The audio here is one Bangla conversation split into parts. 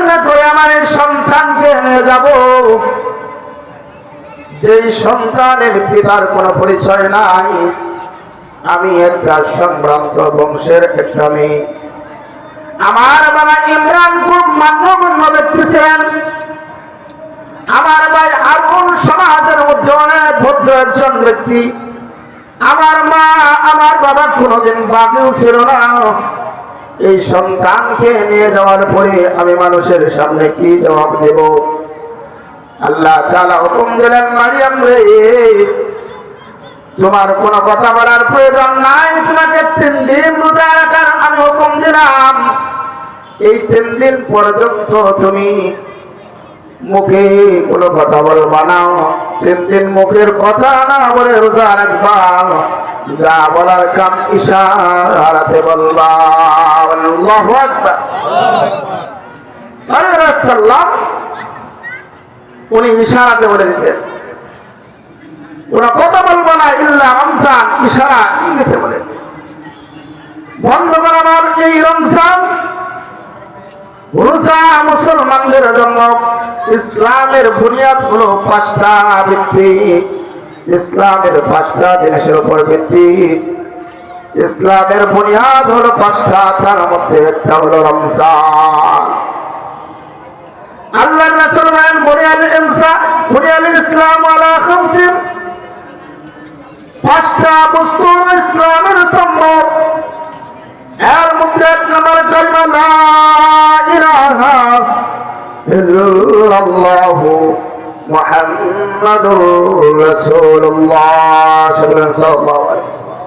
কেমনে করে আমার সন্তানকে নিয়ে যাব। যে সন্তানের পিতার কোনো পরিচয় নাই, আমি একটা সম্ভ্রান্ত বংশের একটা মেয়ে। আমার বাবা ইমরান খুব মান্যগণ্য ব্যক্তি ছিলেন। আমার ভাই আগুন সমাজের মধ্যে অনেক ভদ্র একজন ব্যক্তি। আমার মা, আমার বাবা কোনোদিন বাকিও ছিল না। এই সন্তানকে নিয়ে যাওয়ার পরে আমি মানুষের সামনে কি জবাব দেব? আল্লাহ তাআলা হুকুম দিলেন, মারিয়াম রে, তোমার কোনো কথা বলার প্রয়োজন নাই। তোমাকে তিন দিন রোজা রাখার আমি হুকুম দিলাম। এই তিন দিন পর্যন্ত তুমি মুখে কোনো কথা বলবা না। তিন দিন মুখের কথা না বলে রোজা রাখবা। যা বলার কাম ইশারাতে বলবা। আকবার। উনি ইশারাতে বলে দিতেন ওরা কথা বলব না ইল্লা রমজান, ইশারা ইঙ্গিতে বলে। বন্ধ করানোর এই রমজান। রোজা মুসলমানদের জন্য ইসলামের বুনিয়াদ হলো পাঁচটা ভিত্তি। ইসলামের পাঁচটা জিনিসের উপর ভিত্তি। ইসলামের বুনিয়াদ হলো পাঁচটা, তার মধ্যে একটা হলো রমজান। আল্লাহ রাসূল বলেন বুনিয়াল ইনসা বুনিয়াল ইসলাম আলা খামসিন। পাঁচটা বস্তু ইসলামের স্তম্ভ এর মধ্যে এক নম্বর কালমা, লা ইলাহা ইল্লাল্লাহু। মুহাম্মাদুর রাসূলুল্লাহ সাল্লাল্লাহু আলাইহি ওয়াসাল্লাম।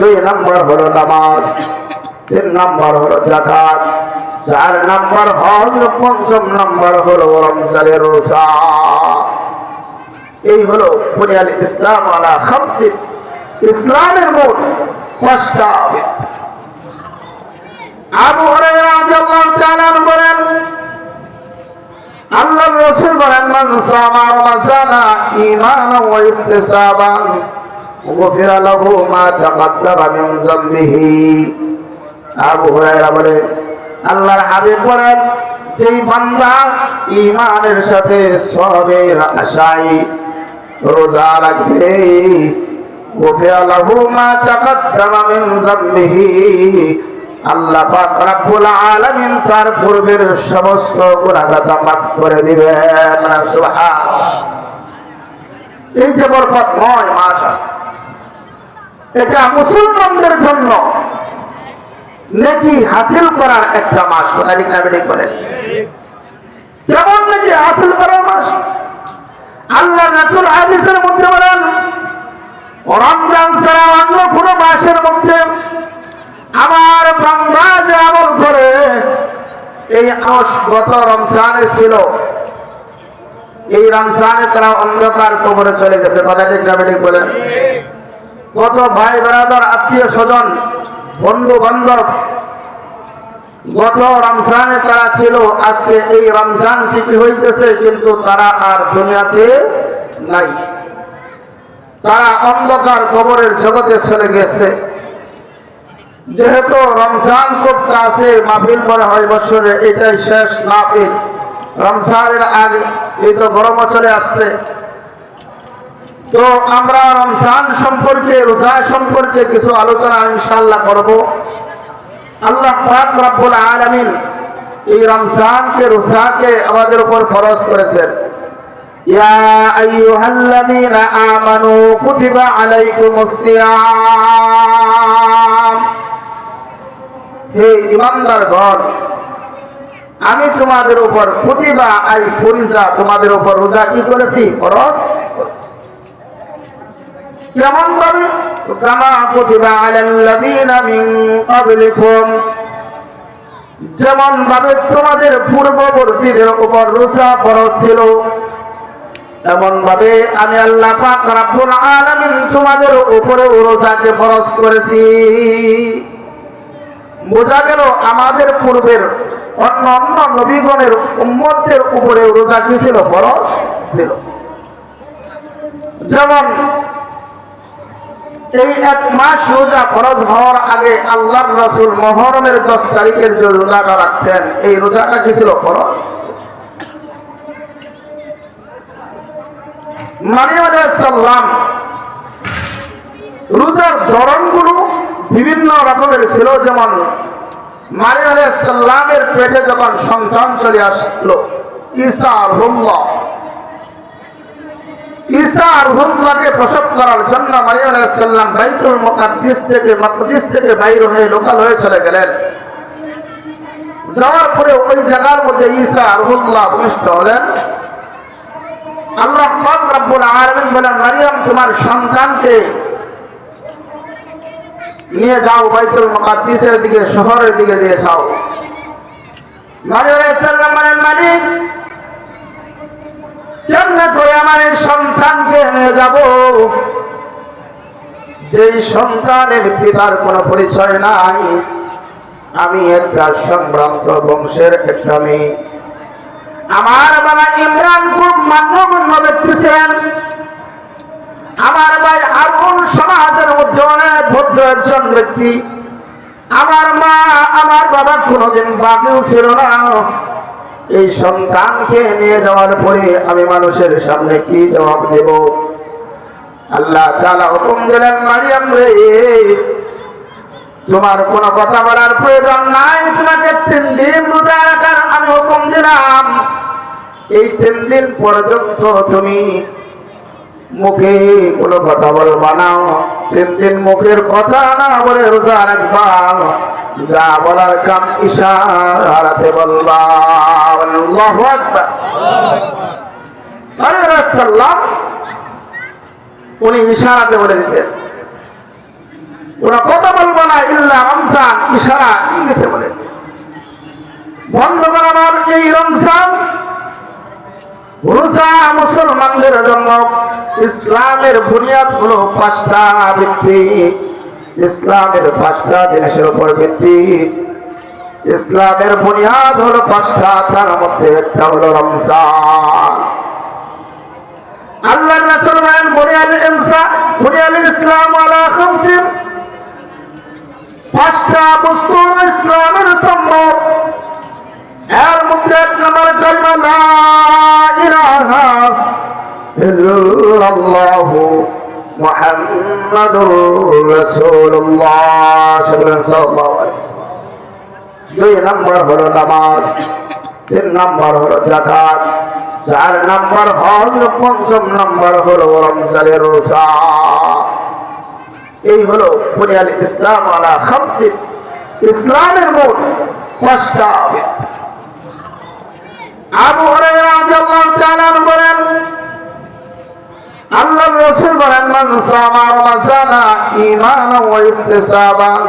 দুই নম্বর হলো নামাজ, তিন নম্বর হলো জাকাত চার নম্বর হজ, পঞ্চম নম্বর হলো রমজানের রোজা। এই হলো বুনিয়াল ইসলাম আলা খামসিন ইসলামের মোট পাঁচটা আবু হুরায়রা রাদিয়াল্লাহু তাআলা বলেন আল্লাহর রাসূল বলেন, মান সামা রমাজানা ঈমানান ওয়া ইহতিসাবান গুফিরা লাহু মা তাকাদ্দামা মিন যামবিহি। আবু হুরায়রা বলে, আল্লাহর হাবিব বলেন, যেই বান্দা ঈমানের সাথে সবের আশায় রোজা রাখবে গুফিরা লাহু মা তাকাদ্দামা মিন যামবিহি আল্লাহ করে সুবহানাল্লাহ। এই এটা মুসলমানদের জন্য নেকি হাসিল করার একটা মাস। কোথায় কেমন নেকি হাসিল করার মাস? আল্লাহ রাসূল হাদিসের মধ্যে বলেন, রমজান ছাড়া অন্য মাসের মধ্যে আমার বাংলা যে আমল করে, এই আস গত রমজানে ছিল। এই রমজানে তারা অন্ধকার কবরে চলে গেছে। কথা ঠিক না ঠিক বলেন? কত ভাই বেড়াদার আত্মীয় স্বজন, বন্ধু বান্ধব, গত রমজানে তারা ছিল। আজকে এই রমজান ঠিকই হইতেছে, কিন্তু তারা আর দুনিয়াতে নাই। তারা অন্ধকার কবরের জগতে চলে গেছে। যেহেতু রমজান খুব কাছে মাহফিল করা হয় বছরে, এটাই শেষ মাহফিল। রমজানের আগে এই তো গরম চলে আসছে। তো আমরা রমজান সম্পর্কে, রোজা সম্পর্কে কিছু আলোচনা ইনশাল্লাহ করব। আল্লাহ পাক রব্বুল আলামিন এই রমজানকে, রোজাকে আমাদের উপর ফরজ করেছেন। ইয়া আইয়ুহাল্লাযীনা আমানু কুতিবা আলাইকুমুস সিয়াম। হে ইমানদার ঘর আমি তোমাদের উপর প্রতিভা আই ফরিজা তোমাদের উপর রোজা কি করেছি? ফরজ? কেমন ভাবে কামা প্রতিভা আলাল্লাযীনা মিন ক্বাবলিকুম। যেমন ভাবে তোমাদের পূর্ববর্তীদের উপর রোজা ফরজ ছিল এমন ভাবে আমি আল্লাহ পাক রব্বুল আলামিন তোমাদের উপরে রোজাকে ফরজ করেছি। বোঝা গেল আমাদের পূর্বের অন্য অন্য নবীগণের উম্মতের উপরে রোজা কি ছিল? ফরজ ছিল। যেমন এই এক মাস রোজা ফরজ হওয়ার আগে আল্লাহ রসুল মহরমের দশ তারিখের যে রোজাটা রাখতেন। এই রোজাটা কি ছিল? ফরজ। মারিয়াম আলাইসাল্লাম রোজার ধরনগুলো বিভিন্ন রকমের ছিল, যেমন মারিয়াম আলাইসাল্লামের পেটে যখন সন্তান চলে আসলো, ঈসা রুল্লাহ প্রসব করার জন্য মারিয়াম আলাইহিসসালাম বাইতুল থেকে মকদিস থেকে বাইর হয়ে লোকাল হয়ে চলে গেলেন। যাওয়ার পরে ওই জায়গার মধ্যে ঈসা আর রুহুল্লাহ ভূমিষ্ঠ হলেন। আল্লাহ রব্বুল বলেন, মারিয়াম, তোমার সন্তানকে নিয়ে যাও বাইতুল মুকাদ্দিসের দিকে, শহরের দিকে নিয়ে যাও। মালিক, কেমনে করে আমার সন্তানকে নিয়ে যাব? যে সন্তানের পিতার কোনো পরিচয় নাই, আমি একটা সম্ভ্রান্ত বংশের একটা মেয়ে। আমার বাবা ইমরান খুব মান্যগণ্য ব্যক্তি ছিলেন। আমার ভাই আগুন সমাজের মধ্যে অনেক ভদ্র একজন ব্যক্তি। আমার মা, আমার বাবা কোনোদিন বাকিও ছিল না। এই সন্তানকে নিয়ে যাওয়ার পরে আমি মানুষের সামনে কি জবাব দেব? আল্লাহ তাআলা হুকুম দিলেন, মারিয়াম রে, তোমার কোনো কথা বলার প্রয়োজন নাই। তোমাকে তিন দিন রোজা রাখার আমি হুকুম দিলাম। এই তিন দিন পর্যন্ত তুমি মুখে কোনো কথা বলবা না। তিন দিন মুখের কথা না বলে রোজা রাখবা। যা বলার কাম ইশারাতে বলবা। আল্লাহু আকবার। আরে রাসূলুল্লাহ উনি ইশারাতে বলে দিতেন ওরা কথা বলব না ইল্লা রমজান, ইশারা ইঙ্গিতে বলে। বন্ধ করানোর এই রমজান মুসলমানদের জন্য ইসলামের বুনিয়াদ হলো পাঁচটা ভিত্তি। ইসলামের পাঁচটা জিনিসের উপর ভিত্তি। ইসলামের বুনিয়াদ হলো পাঁচটা, তার মধ্যে একটা হলো রমজান। আল্লাহ রাসূল বলেন বুনিয়াল ইনসা বুনিয়াল ইসলাম আলা খামসিন। পাঁচটা বস্তু ইসলামের তম্ব। এর মধ্যে এক নম্বর কলমা লা ইলাহা ইল্লাল্লাহু মুহাম্মাদুর রাসূলুল্লাহ সাল্লাল্লাহু আলাইহি। দুই নম্বর হলো নামাজ, তিন নম্বর হলো জাকাত চার নম্বর হজ পঞ্চম নম্বর হলো রমজানের রোজা এই হলো বুনিয়াল ইসলাম আলা খামসিন ইসলামের মোট পাঁচটা। আবু আল্লাহর রাসূল বলেন ওয়া ইহতিসাবান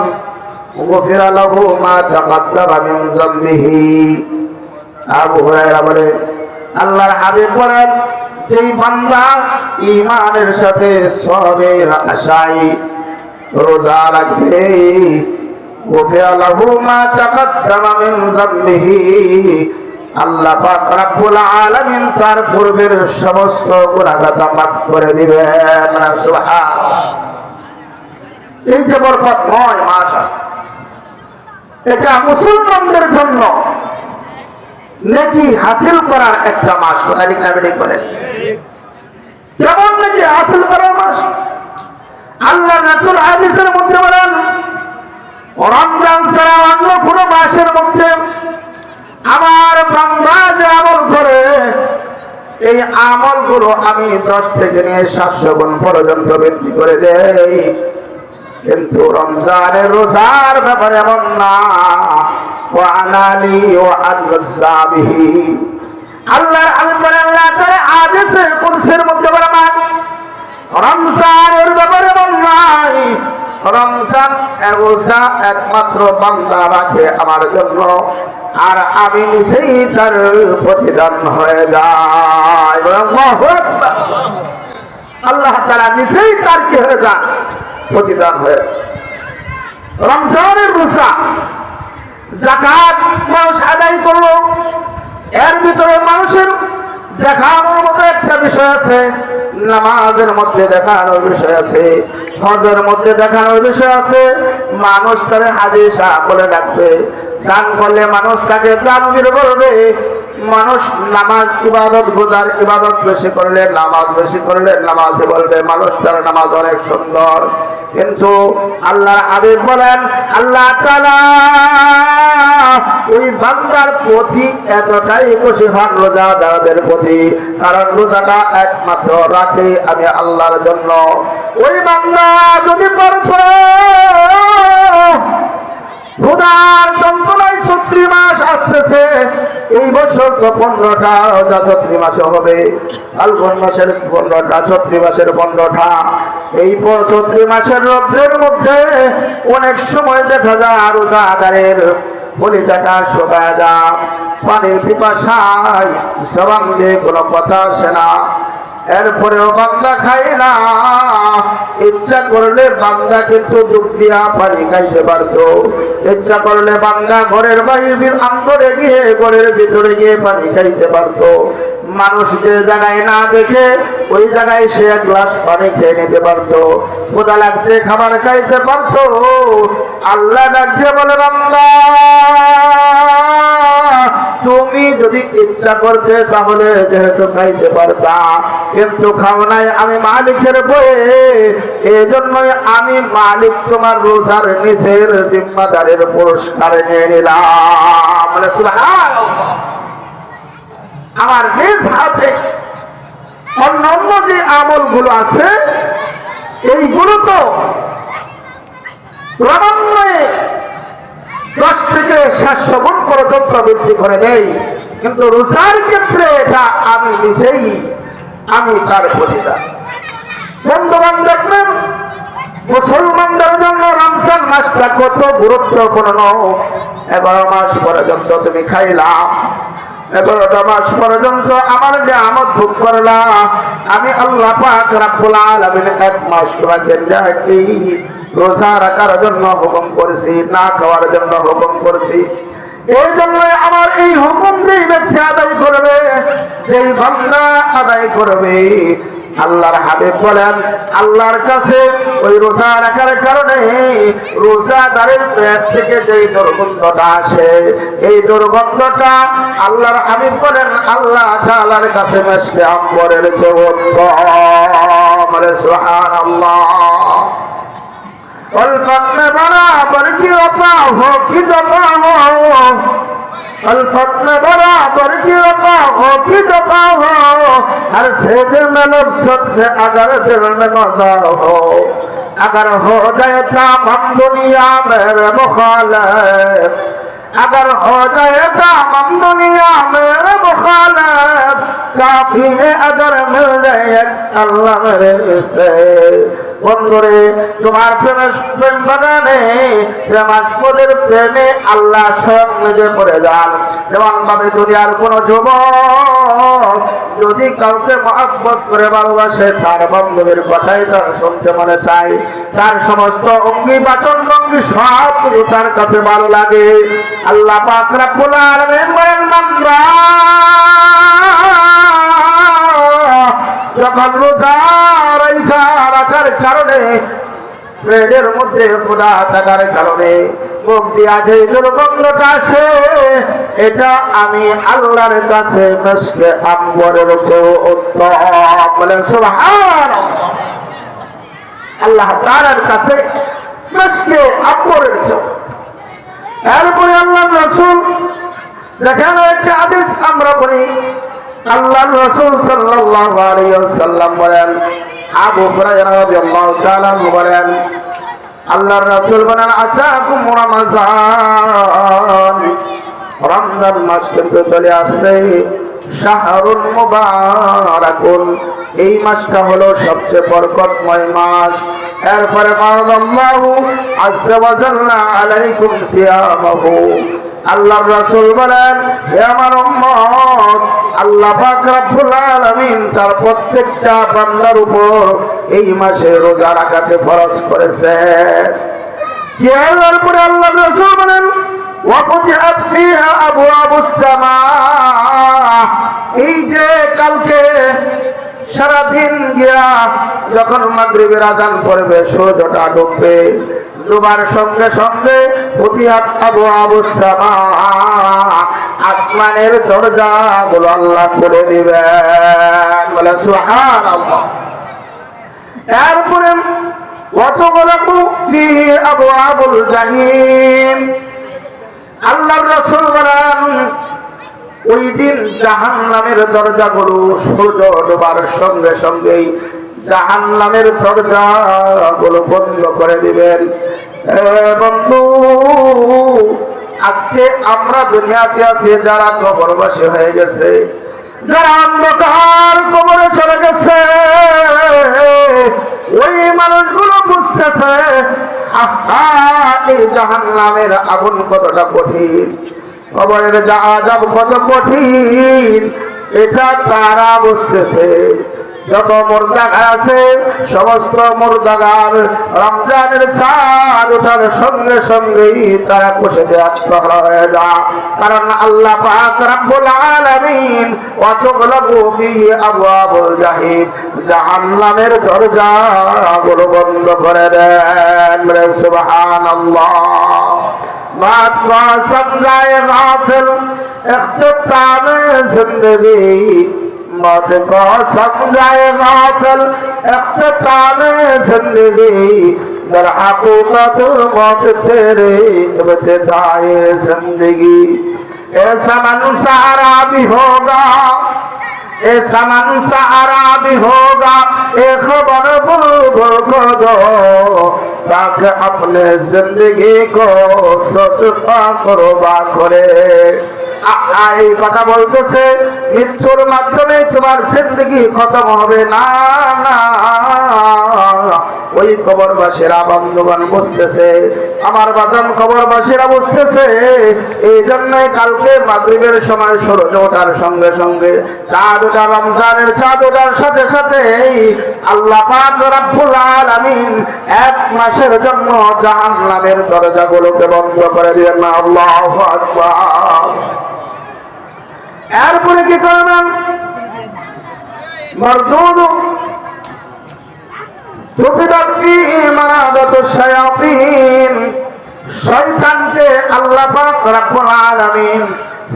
মা তাকাদ্দামা মিন যামবিহি। আবু হুরায়রা বলে, আল্লাহর হাবিব বলেন, যেই বান্দা ঈমানের সাথে সবের আশায় রোজা রাখবে গুফিরা লাহু মা তাকাদ্দামা মিন যামবিহি। আল্লাহ সমস্ত করে এটা মুসলমানদের জন্য নেকি হাসিল করার একটা মাস কোথায় ঠিক না বেঠিক বলেন। কেমন নেকি হাসিল করার মাস? আল্লাহ রাসূল হাদিসের মধ্যে বলেন রমজান ছাড়া অন্য মাসের মধ্যে আমার বান্দা যে আমল করে এই আমলগুলো আমি দশ থেকে নিয়ে সাতশো গুণ পর্যন্ত বৃদ্ধি করে দেই। কিন্তু রমজানের রোজার ব্যাপারে এমন না। ও আনালি ও আনসাবিহি আল্লাহর আলমার আল্লাহ তাআলা আদেশে কুরসির মধ্যে বলমান রমজানের ব্যাপারে এমন নাই। রমজান রোজা একমাত্র বান্দা রাখে আমার জন্য। আর আমি নিজেই তার প্রতিদান হয়ে যায় আল্লাহু তারা নিজেই তার কি হয়ে যান? প্রতিদান হয়ে। রমজানের রোজা জাকাত মানুষ আদায় করল, এর ভিতরে মানুষের দেখানোর মতো একটা বিষয় আছে, নামাজের মধ্যে দেখানোর বিষয় আছে, হজের মধ্যে দেখানোর বিষয় আছে, মানুষ তারে হাজির শাহ বলে ডাকবে দান করলে মানুষ তাকে জানবির করবে মানুষ নামাজ ইবাদত গুজার ইবাদত বেশি করলে নামাজ বেশি করলে নামাজ বলবে, মানুষ তার নামাজ অনেক সুন্দর। কিন্তু আল্লাহ হাবিব বলেন, আল্লাহ তাআলা ওই বান্দার প্রতি এতটাই খুশি হন রোজাদারদের প্রতি। কারণ রোজাটা একমাত্র রাখে আমি আল্লাহর জন্য। ওই বান্দা যদি খোদার যন্ত্রণায় ছত্রি মাস আসতেছে। এই বছর তো পনেরোটা রোজা ছত্রি মাসে হবে। ফাল্গুন মাসের পনেরোটা ছত্রি মাসের পনেরোটা। এই প- ছত্রি মাসের রৌদ্রের মধ্যে অনেক সময় দেখা যায় রোজা আদারের কলিজাটা শোকায় যা পানির পিপাসায় দিয়ে কোনো কথা আসে না। এরপরেও বাংলা খাই না। ইচ্ছা করলে বাংলা কিন্তু ডুব দিয়া পানি খাইতে পারতো। ইচ্ছা করলে বাংলা ঘরের বাইরে অন্তরে গিয়ে, ঘরের ভিতরে গিয়ে পানি খাইতে পারতো। মানুষ যে জায়গায় না দেখে, ওই জায়গায় সে এক গ্লাস পানি খেয়ে নিতে পারতো। কোথা লাগছে, খাবার খাইতে পারতো। আল্লাহ ডাকছে বলে, বাংলা! তুমি যদি ইচ্ছা করতে, তাহলে যেহেতু খাইতে পারতা, কিন্তু খাও নাই, আমি মালিকের বয়ে এই জন্যই আমি মালিক তোমার রোজার নিচের জিম্মাদারের পুরস্কার নিয়ে নিলাম। আমার নিজ হাতে অন্য অন্য যে আমলগুলো আছে, এইগুলো তো ক্রমান্বয়ে দশ থেকে সাতশো গুণ বৃদ্ধি করে দেয় কিন্তু রোজার ক্ষেত্রে এটা আমি নিজেই, আমি তার প্রতিদান। বন্ধুবান দেখবেন, মুসলমানদের জন্য রমজান মাসটা কত গুরুত্বপূর্ণ। এগারো মাস পর্যন্ত তুমি খাইলাম। এগারোটা মাস পর্যন্ত আমার যে আমদ ভোগ করলাম। আমি আল্লাহ পাক রাব্বুল আলামিন এক মাস তোমাকে রোজা রাখার জন্য হুকুম করেছি, না খাওয়ার জন্য হুকুম করেছি। এই জন্য আমার এই হুকুম যেই ব্যক্তি আদায় করবে, যেই বাংলা আদায় করবে আল্লাহর হাবিব বলেন, আল্লাহর কাছে ওই রোজা রাখার কারণে রোজাদারের পেট থেকে যে দুর্গন্ধটা আসে, এই দুর্গন্ধটা আল্লাহর হাবিব বলেন, আল্লাহ তাআলার কাছে মেশকে আম্বরের চেয়ে উত্তম সুবহানাল্লাহ। অল্প বরাবর কি অপা, হোক কি الفضل برابر کی رکا ہو کی رکا ہو ہر سیج میں لفظت ہے اگر دل میں مزہ ہو اگر ہو جائے کام ہم دنیا میرے مخالف اگر ہو جائے کام ہم دنیا میرے مخالف کافی ہے اگر مل جائے اللہ میرے سے বন্ধুরে, তোমার প্রেমের প্রেম বাগানে প্রেমাস্পদের প্রেমে আল্লাহ স্বয়ং নিজে পড়ে যান। যেমন ভাবে দুনিয়ার কোন যুবক যদি কাউকে মহাব্বত করে ভালোবাসে, তার বান্ধবের কথাই তার শুনতে মনে চায়। তার সমস্ত অঙ্গি বাচন ভঙ্গি সব কিছু তার কাছে ভালো লাগে। আল্লাহ পাক রাব্বুল আলামিন যখন রোজা কারণে পেটের মধ্যে খোদা থাকার কারণে দিয়া যে দুর্গন্ধটা আসে। এটা আমি আল্লাহর কাছে মেসকে আম্বরের বলেন সুবহান আল্লাহ তাআলার কাছে মেসকে আম্বরের এরপরে আল্লাহ রসুল, যেখানে একটা আদেশ আমরা করি আল্লাহ রসুল সাল্লাল্লাহু আলাইহি ওয়াসাল্লাম বলেন, আবু রাদিয়াল্লাহু বলেন, আল্লাহর রাসূল বলেন, আতাকুম রমাজান। রমজান মাস কিন্তু চলে আসছে শাহরুল মুবারাকুন। এই মাসটা হলো সবচেয়ে বরকতময় মাস। এরপরে আলাইকুম সিয়ামাহু। আল্লাহর রাসূল বলেন হে আমার উম্মত আল্লাহ পাক রব্বুল আলামিন তার প্রত্যেকটা বান্দার উপর এই মাসে রোজা রাখাতে ফরজ করেছে এরপরে আল্লাহ রাসূল বলেন وفتحت فيها أبواب السماء এই যে কালকে সারাদিন গিয়া যখন মাগরিবের আজান পড়বে, সূর্যটা ডুববে। ডুবার সঙ্গে সঙ্গে আসমানের দরজা গুলো আল্লাহ করে দিবেন। বলে সুহান আল্লাহ তারপরে কতগুলো ফি আবু আবুল জাহিম। আল্লাহর রাসূল বলেন ওই দিন জাহান নামের দরজাগুলো সূর্য ডোবার সঙ্গে সঙ্গেই জাহান নামের দরজাগুলো বন্ধ করে দিবেন। আজকে আমরা দুনিয়াতে আছি, যারা কবরবাসী হয়ে গেছে, যারা অন্ধকার কবরে চলে গেছে, ওই মানুষগুলো বুঝতেছে, আহা, এই জাহান নামের আগুন কতটা কঠিন। কবরের যা আজাব কত কঠিন, এটা তারা বুঝতেছে। যত মোরজাগার আছে, সমস্ত মোরজাগার রমজানের চাঁদ ওঠার সঙ্গে সঙ্গেই তারা কুশেতে হয়ে যা কারণ আল্লাহ পাক রাব্বুল আলামিন ওয়াতুগলাবু ফিহি আবওয়াবুল জাহিম, জাহান্নামের দরজা গুলো বন্ধ করে দেন সুবহানাল্লাহ। بات کو سمجھائے غافل اختتام زندگی موت کو سمجھائے غافل اختتام زندگی در حقیقت موت تیرے ابتدائے زندگی ایسا من سہارا بھی ہوگا ایسا من سہارا بھی ہوگا ایک خبر بلو بلو دو ताकि अपने जिंदगी को सोचता करो বা করে আ- আ- এই কথা বলতেছে মৃত্যুর মাধ্যমে তোমার জিন্দগি খতম হবে না না ওই কবরবাসীরা বন্ধুগণ বুঝতেছে আমার বাজান কবরবাসীরা বুঝতেছে এই জন্যই কালকে মাগরিবের সময় সূর্য ওঠার সঙ্গে সঙ্গে চাঁদ ওঠা রমজানের চাঁদ ওঠার সাথে সাথে আল্লাহ পাক রব্বুল আলামিন এক মাসের জন্য জাহান্নামের দরজাগুলোকে বন্ধ করে দিবেন না। আল্লাহু এরপরে কি করবেন মরদুদ শয়তানকে আলামিন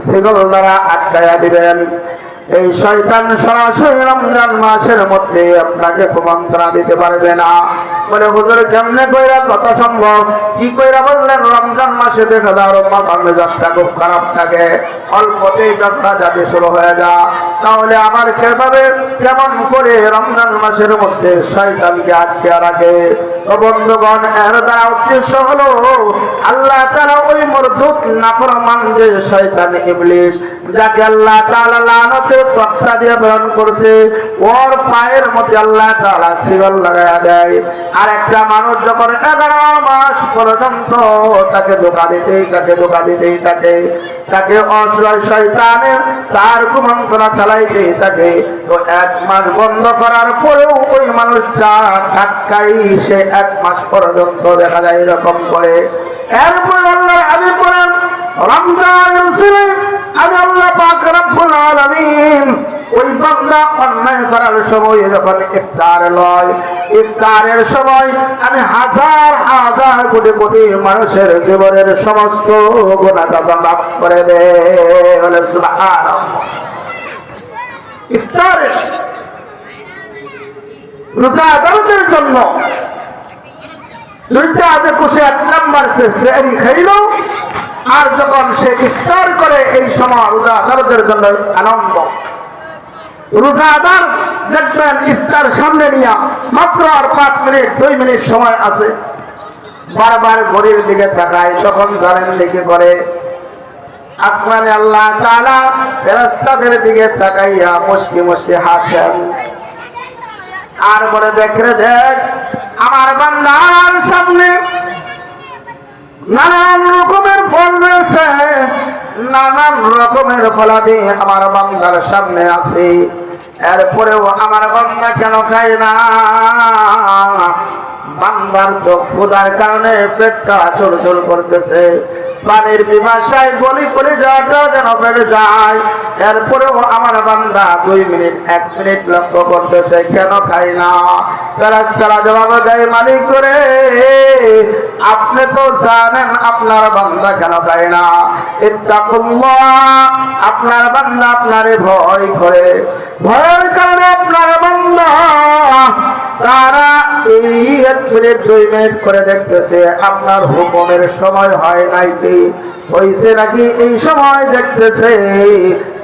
সেগুলো দ্বারা আটকায়া দিবেন। এই শয়তান সরাসরি রমজান মাসের মধ্যে আপনাকে কুমন্ত্রণা দিতে পারবে না। বলে, হুজুর, কেমনে কইরা কত সম্ভব কি কইরা বললেন, রমজান মাসে দেখা যাও মাথা মেজাজটা খুব খারাপ থাকে। অল্পতেই ঝগড়া যাতে শুরু হয়ে যা তাহলে আমার কীভাবে, কেমন করে রমজান মাসের মধ্যে শয়তানকে আটকে রাখে? বন্ধুগণ, এর দ্বারা উদ্দেশ্য হলো, আল্লাহ তারা ওই মরদুত নাফরমান যে শয়তান ইবলিস, যাকে আল্লাহ তাআলা তক্তা দিয়ে প্রেরণ করছে। ওর পায়ের আল্লাহ শিকল লাগায়া দেয়। আর একটা মানুষ যখন এগারো মাস পর্যন্ত তাকে ধোকা দিতেই তাকে ধোকা দিতেই তাকে অশ্রয় শয়তানের তার কুমন্ত্রণা চালাইতেই থাকে। তো এক মাস বন্ধ করার পরেও ওই মানুষটা ধাক্কাই সে এক মাস পর্যন্ত দেখা যায় এরকম করে। এরপর আল্লাহ আমি বলেন রমজান রসুল আমি আল্লাহ সময় যখন ইফতার লয়, ইফতারের সময় আমি হাজার হাজার কোটি মানুষের জীবনের সমস্ত গুণাটা মাফ করে দে, বলে ইফতারের রোজা জন্য দুইটা আজে কুশে এক নাম্বার সে সেরি খাইল আর যখন সে ইফতার করে এই সময় রোজা আদালতের জন্য আনন্দ রোজাদার দেখবেন ইফতার সামনে নিয়ে মাত্র আর পাঁচ মিনিট, দুই মিনিট সময় আছে। বারবার ঘড়ির দিকে তাকায়, তখন জানেন লিখে করে? আসমানে আল্লাহ তাআলা ফেরেশতাদের দিকে তাকাইয়া মুশকি মুশকি হাসেন। আর বলে, দেখরে দেখ, আমার বান্দার সামনে নানান রকমের ফল রয়েছে। নানান রকমের ফলাদি আমার বান্দার সামনে আছে। এরপরেও আমার বান্দা কেন খায় না? বান্দার তো ক্ষুধার কারণে পেটটা চলচল করতেছে। পানির বিভাষায় বলি করে যাওয়াটা যেন বেড়ে যায়। এরপরেও আমার বান্দা দুই মিনিট, এক মিনিট লক্ষ্য করতেছে, কেন খাই না? ফেরাস্তারা জবাব দেয়, মালিক করে আপনি তো জানেন আপনার বান্দা কেন খায় না? ইত্তাকুল্লাহ আপনার বান্দা আপনারে ভয় করে। ভয়ের কারণে আপনার বান্দা, তারা এই এক মিনিট দুই মিনিট করে দেখতেছে, আপনার হুকুমের সময় হয় নাই কি? হয়েছে নাকি এই সময় দেখতেছে?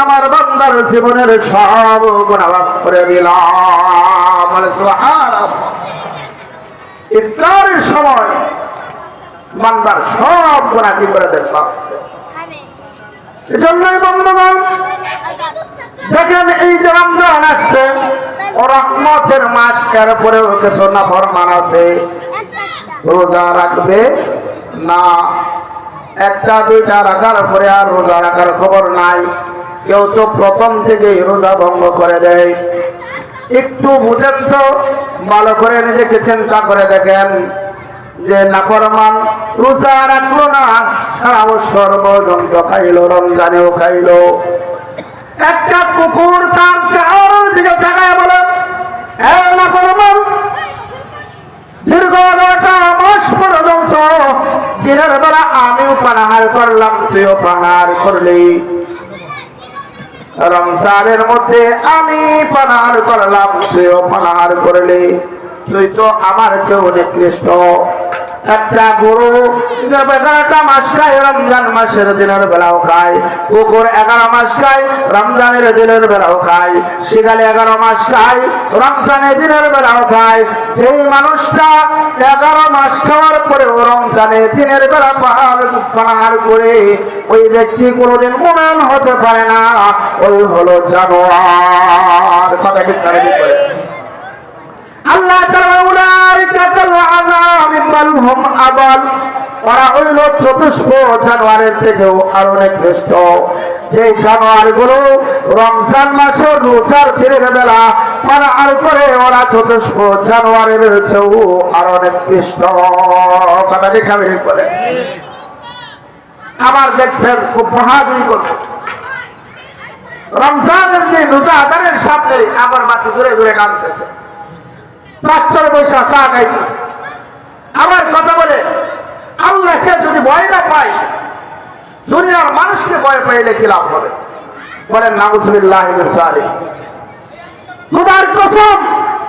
আমার বান্দার জীবনের সব গুণাভাগ করে দিলাম। ইফতারের সময় বান্দার সব গুণা কি করে দেখলাম এজন্যই বন্ধুগণ, দেখেন এই যে রমজান আসছে, রহমতের মাস এর পরেও কিছু না ফরমান আছে। রোজা রাখবে না, একটা দুইটা রাখার পরে আর রোজা রাখার খবর নাই। কেউ তো প্রথম থেকে রোজা ভঙ্গ করে দেয়। একটু বুঝেন তো, ভালো করে নিজেকে চিন্তা করে দেখেন যে নাফরমান রোজা রাখল না, সারা বছর খাইলো, রমজানেও খাইলো। একটা কুকুর তার চাওয়ার দিকে তাকায় বলে, "এ নাফরমান, দীর্ঘ দিনের আমিও পানাহার করলাম, তুইও পানাহার করলি। রমজানের মধ্যে আমি পানাহার করলাম তুইও পানাহার করলি। তুই তো আমার অনেক নিকৃষ্ট। একটা গরু এগারোটা মাস খায়, রমজান মাসের দিনের বেলাও খায়। কুকুর এগারো মাস খায়, রমজানের দিনের বেলাও খায়। শিগালে এগারো মাস খায়, রমজানের দিনের বেলাও খায়। যেই মানুষটা এগারো মাস খাওয়ার পরেও রমজানের দিনের বেলা পাহাড় পাহাড় করে ওই ব্যক্তি কোনোদিন মোমেন হতে পারে না, ওই হলো জানোয়ার। কথা ঠিক করে। আল্লাহ তাআলা আবাল। ওরা হইল চতুষ্প জানোয়ারের থেকেও আরও নিকৃষ্ট যে জানোয়ারগুলো রমজান মাসে রোজার দিনের বেলা পানাহার করে ওরা চতুষ্প জানোয়ারের চেয়েও আরও নিকৃষ্ট কথা দেখাবে বলে। আবার দেখবেন খুব বাহাদুরি করব রমজানের দিন রোজা আদানের সামনে আবার মাটি ঘুরে ঘুরে কাঁদতেছে। চারটার পয়সা চা খাইতেছে আমার কথা বলে, আল্লাহকে যদি ভয় না পাই, দুনিয়ার মানুষকে ভয় পাইলে কি লাভ হবে? বলেন নাম সুবিল্লাহ মুবার কসম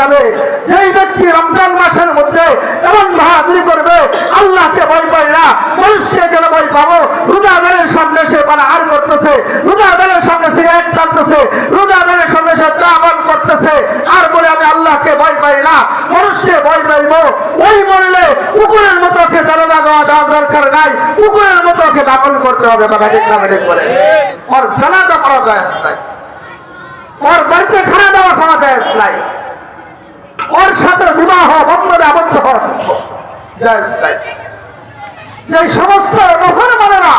যাবে যেই ব্যক্তি রমজান মাসের মধ্যে এমন বাহাদুরি করবে, আল্লাহকে ভয় পাই না, মানুষকে কেন ভয় পাবো? রোজাদারের সামনে সে পানাহার করতেছে রোজাদারের সামনে সে এক কাটতেছে রোজাদারের সামনে সে চা পান করতেছে। আর বলে, আমি আল্লাহকে ভয় পাই না, মানুষকে ভয় পাইবো। ওই মরলে কুকুরের মতো ওকে জানাজা দেওয়া দেওয়ার দরকার নাই, কুকুরের মতো ওকে দাপন করতে হবে, কথা ঠিক না ঠিক বলে। ওর জানাজা করা যায় ওর বাড়িতে খানা দেওয়া করা যায় নাই। ওর সাথে বিবাহ বন্ধনে আবদ্ধ হওয়া জায়েজ নাই যে সমস্ত নফর মানেরা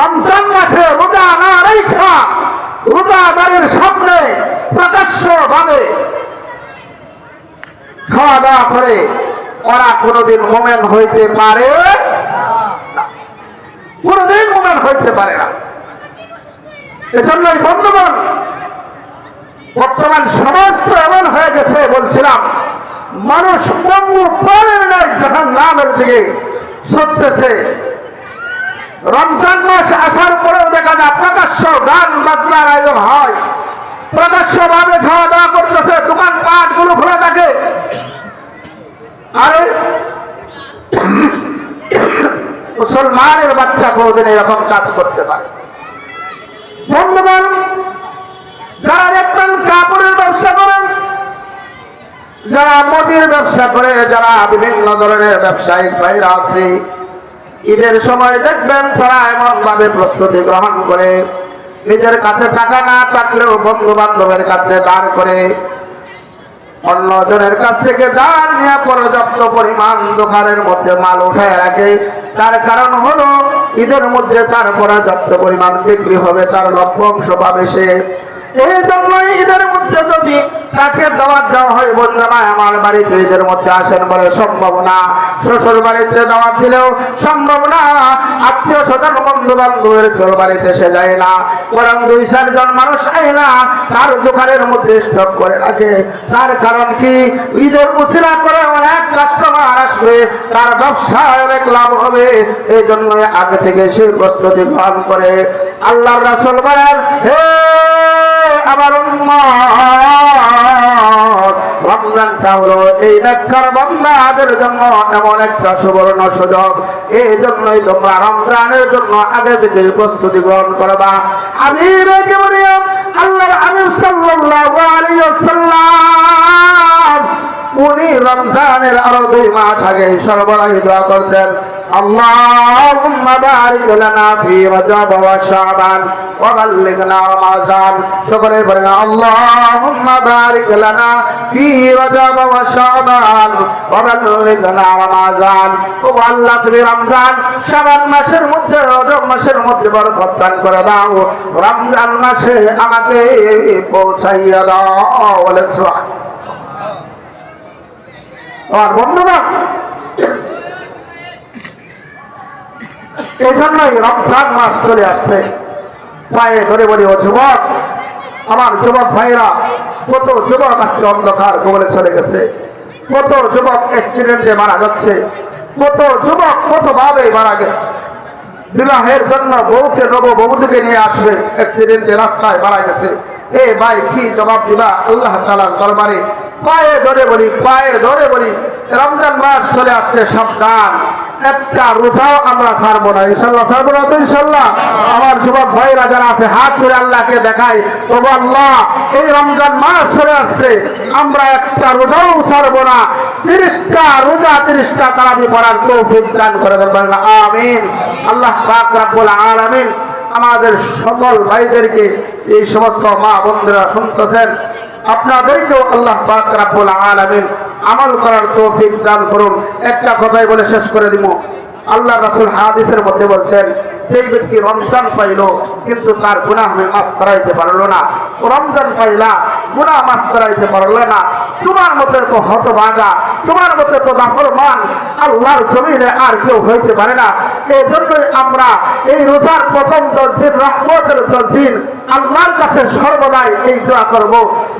রমজান মাসে রোজা না রেখা রোজাদারের সামনে প্রকাশ্য ভাবে খাওয়া দাওয়া করে, ওরা কোনোদিন মোমেন হইতে পারে। কোনোদিন মোমেন হইতে পারে না। এজন্যই বন্ধুগণ বর্তমান সমাজ তো এমন হয়ে গেছে, বলছিলাম, মানুষ পঙ্গু প্রাণের নয় জাহান নামের দিকে ছুটতেছে। রমজান মাস আসার পরেও দেখা যায় প্রকাশ্য গান বাজনার আয়োজন হয়। প্রকাশ্য ভাবে খাওয়া দাওয়া করতেছে দোকান পাটগুলো খোলা থাকে। আরে, মুসলমানের বাচ্চা কোনদিন এরকম কাজ করতে পারে। বন্ধুগণ যারা দেখবেন কাপড়ের ব্যবসা করেন যারা মুদির ব্যবসা করে, যারা বিভিন্ন ধরনের ব্যবসায়িক ভাইরা আছে, ঈদের সময় দেখবেন তারা এমন ভাবে প্রস্তুতি গ্রহণ করে, নিজের কাছে টাকা না থাকলেও বন্ধু বান্ধবের কাছে দাঁড় করে, অন্যজনের কাছ থেকে দান নিয়ে পর্যাপ্ত পরিমাণ দোকানের মধ্যে মাল উঠায় রাখে, তার কারণ হলো ঈদের মধ্যে তার পর্যাপ্ত পরিমাণ বিক্রি হবে, তার লভ্যাংশ পাবে সে। এই ঈদের মধ্যে যদি তাকে দেওয়া হয় আমার মধ্যে আসেন বলে বাড়িতে দিলেও আত্মীয় বাড়িতে যায় না। বরং দুই চারজন মানুষ না, তার দোকানের মধ্যে স্টক করে রাখে। তার কারণ কি? ঈদের মুসিলা করে অনেক কাস্টমার আসবে, তার ব্যবসায় অনেক লাভ হবে। এই জন্য আগে থেকে সে প্রস্তুতি গ্রহণ করে। আল্লাহ রাসুল বলেন, হে আমার রমজানটা হলো এই নেককার বান্দাদের জন্য এমন একটা সুবর্ণ সুযোগ। এই জন্যই তোমরা রমজানের জন্য আগে থেকে প্রস্তুতি গ্রহণ করবা। আমি আল্লাহর আমি সাল্লাল্লাহু আলাইহি ওয়াসাল্লাম। উনি রমজানের আরও দুই মাস আগে সর্বদাই দোয়া করতেন اللهم بارك لنا في رجب وشعبان وبلغنا رمضان شكرا بلنا اللهم بارك لنا في رجب وشعبان وبلغنا رمضان ও আল্লাহ তুমি রমজান শাবান মাসের মধ্যে রজব মাসের মধ্যে বরকত দান করে দাও রমজান মাসে আমাকে পৌঁছাইয়া দাও বলে সুবহান আর বন্ধুগণ এই জন্যই রমজান মাস চলে আসছে। পায়ে ধরে বলি, ও যুবক, আমার যুবক ভাইরা কত যুবক আজকে অন্ধকার কবলে চলে গেছে। কত যুবক অ্যাক্সিডেন্টে মারা যাচ্ছে। কত যুবক কত ভাবে মারা গেছে। বিবাহের জন্য বউকে নব বৌদিকে নিয়ে আসবে অ্যাক্সিডেন্টে রাস্তায় মারা গেছে। এ ভাই, কি জবাব দিবা? আল্লাহ তালার দরবারে পায়ে ধরে বলি, পায়ে ধরে বলি, রমজান মাস চলে আসছে সাবধান। একটা রোজাও আমরা ছাড়বো না। ইনশাল্লাহ ছাড়বো না তো ইনশাল্লাহ। আমার যুবক ভাইরা যারা আছে, হাত করে আল্লাহকে দেখাই। তবু আল্লাহ, এই রমজান মাস চলে আসছে। আমরা একটা রোজাও ছাড়বো না। তিরিশটা রোজা, তিরিশটা তারাবি পড়ার তৌফিক দান করে দেবেন আমিন। আল্লাহ পাক রাব্বুল আলামিন আমাদের সকল ভাইদেরকে এই সমস্ত মা বন্ধুরা শুনতেছেন। আপনাদেরকেও আল্লাহ পাক আমল করার তৌফিক দান করুন। একটা কথাই বলে শেষ করে দিব। আল্লাহ রাসূল হাদিসের মধ্যে বলছেন সেই ব্যক্তি রমজান পাইল, কিন্তু তার গুনাহ আমি মাফ করাইতে পারল না। রমজান পাইলা, গুনাহ মাফ করাইতে পারল না। তোমার মধ্যে তো হতভাগা, তোমার মধ্যে তো নাফরমান আল্লাহর জমিনে আর কেউ হইতে পারে না। এই জন্যই আমরা এই রোজার প্রথম দশ রহমতের দশ আল্লাহর কাছে সর্বদাই এই দোয়া করব,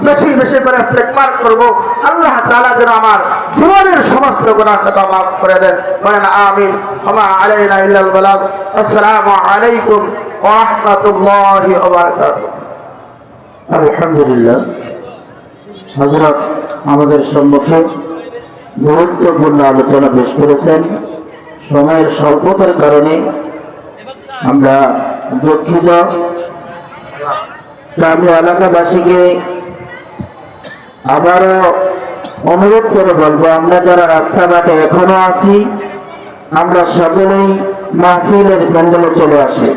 বেশি বেশি করে ইস্তেগফার করব। আল্লাহ তাআলা যেন আমার জীবনের সমস্ত গুনাহ কথা মাফ করে দেন। বলেন, আমিন। ওমা আলাইনা ইল্লাল বালাগ। আসসালামু আলাইকুম ওয়া রাহমাতুল্লাহি ওয়া বারাকাতুহু। আলহামদুলিল্লাহ। হজরত আমাদের সম্মুখে গুরুত্বপূর্ণ আলোচনা পেশ করেছেন। সময়ের স্বল্পতার কারণে আমরা দুঃখিত। আমি এলাকাবাসীকে আবারও অনুরোধ করে বলব, আমরা যারা রাস্তাঘাটে এখনও আছি আমরা সকলেই মাহফিলের প্যান্ডেলে চলে আসি।